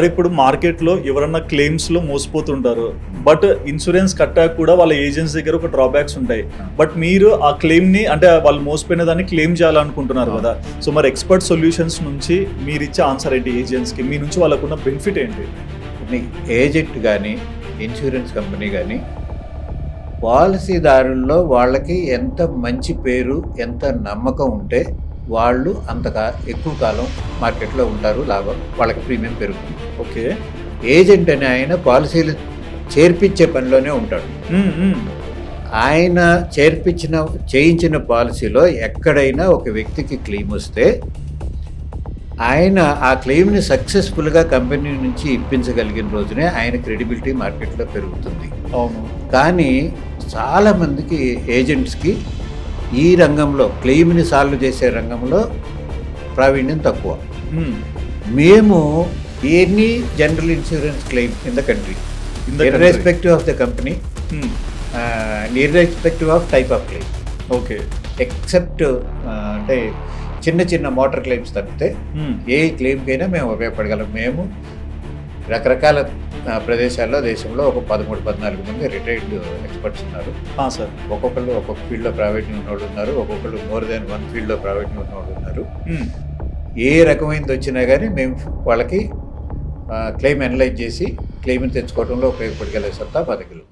మరి ఇప్పుడు మార్కెట్లో ఎవరన్నా క్లెయిమ్స్లో మోసపోతుంటారు. బట్ ఇన్సూరెన్స్ కట్టాక కూడా వాళ్ళ ఏజెంట్స్ దగ్గర ఒక డ్రాబ్యాక్స్ ఉంటాయి. బట్ మీరు ఆ క్లెయిమ్ని అంటే వాళ్ళు మోసపోయిన దాన్ని క్లెయిమ్ చేయాలనుకుంటున్నారు కదా. సో మరి ఎక్స్పర్ట్ సొల్యూషన్స్ నుంచి మీరు ఇచ్చే ఆన్సర్ ఏంటి ఏజెంట్స్కి? మీ నుంచి వాళ్ళకున్న బెనిఫిట్ ఏంటి? మీ ఏజెంట్ కానీ ఇన్సూరెన్స్ కంపెనీ కానీ పాలసీదారుల్లో వాళ్ళకి ఎంత మంచి పేరు ఎంత నమ్మకం ఉంటే వాళ్ళు అంతగా ఎక్కువ కాలం మార్కెట్లో ఉంటారు లాభం వాళ్ళకి ప్రీమియం పెరుగుతుంది. ఓకే. ఏజెంట్ అనే ఆయన పాలసీలు చేర్పించే పనిలోనే ఉంటాడు. ఆయన చేర్పించిన చేయించిన పాలసీలో ఎక్కడైనా ఒక వ్యక్తికి క్లెయిమ్ వస్తే ఆయన ఆ క్లెయిమ్ని సక్సెస్ఫుల్గా కంపెనీ నుంచి ఇప్పించగలిగిన రోజునే ఆయన క్రెడిబిలిటీ మార్కెట్లో పెరుగుతుంది. అవును. కానీ చాలామందికి ఏజెంట్స్కి ఈ రంగంలో క్లెయిమ్ని సాల్వ్ చేసే రంగంలో ప్రావీణ్యం తక్కువ మ్మ్. Any general insurance claim in the country. Irrespective of the company. Irrespective of type of claim okay except అంటే చిన్న చిన్న మోటార్ క్లెయిమ్స్ తప్పితే. ఏ క్లెయిమ్కైనా మేము ఉపయోగపడగలం మేము రకరకాల ప్రదేశాల్లో దేశంలో ఒక పదమూడు పద్నాలుగు మంది రిటైర్డ్ ఎక్స్పర్ట్స్ ఉన్నారు సార్ ఒక్కొక్కళ్ళు ఒక్కొక్క ఫీల్డ్లో ప్రైవేట్ ఉన్నోళ్ళు ఉన్నారు ఒక్కొక్కళ్ళు మోర్ దెన్ వన్ ఫీల్డ్లో ప్రైవేట్ ఉన్నోళ్ళు ఉన్నారు. ఏ రకమైనది వచ్చినా కానీ మేము వాళ్ళకి క్లెయిమ్ అనలైజ్ చేసి క్లెయిమ్ని తెచ్చుకోవడంలో ఉపయోగపడగల సత్తా మా ఉంది.